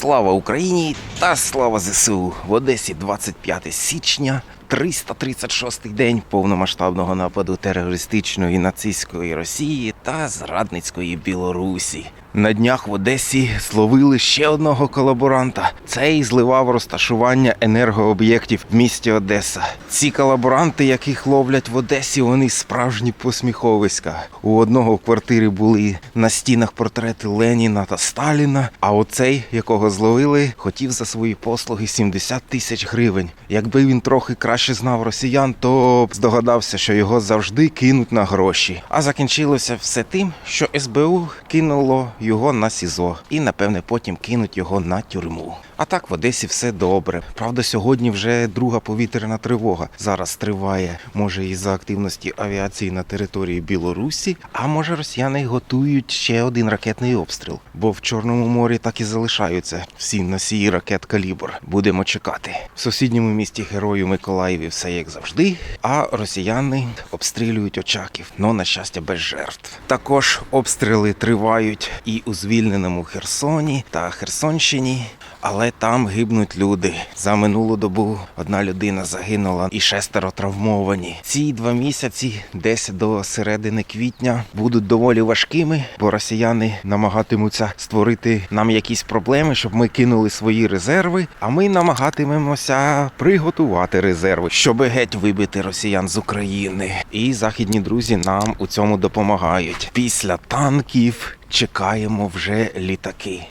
Слава Україні та слава ЗСУ! В Одесі 25 січня, 336-й день повномасштабного нападу терористичної нацистської Росії та зрадницької Білорусі. На днях в Одесі зловили ще одного колаборанта. Цей зливав розташування енергооб'єктів в місті Одеса. Ці колаборанти, яких ловлять в Одесі, вони справжні посміховиська. У одного в квартирі були на стінах портрети Леніна та Сталіна. А оцей, якого зловили, хотів за свої послуги 70 тисяч гривень. Якби він трохи краще знав росіян, то б здогадався, що його завжди кинуть на гроші. А закінчилося все тим, що СБУ кинуло його на СІЗО і, напевне, потім кинуть його на тюрму. А так в Одесі все добре. Правда, сьогодні вже друга повітряна тривога. Зараз триває, може, із-за активності авіації на території Білорусі, а може росіяни готують ще один ракетний обстріл, бо в Чорному морі так і залишаються всі носії ракет калібр. Будемо чекати. В сусідньому місті Герою Миколаєві все як завжди. А росіяни обстрілюють Очаків, но на щастя без жертв. Також обстріли тривають і у звільненому Херсоні та Херсонщині. Але там гибнуть люди. За минулу добу одна людина загинула і шестеро травмовані. Ці два місяці, десь до середини квітня, будуть доволі важкими, бо росіяни намагатимуться створити нам якісь проблеми, щоб ми кинули свої резерви. А ми намагатимемося приготувати резерви, щоб геть вибити росіян з України. І західні друзі нам у цьому допомагають. Після танків чекаємо вже літаки.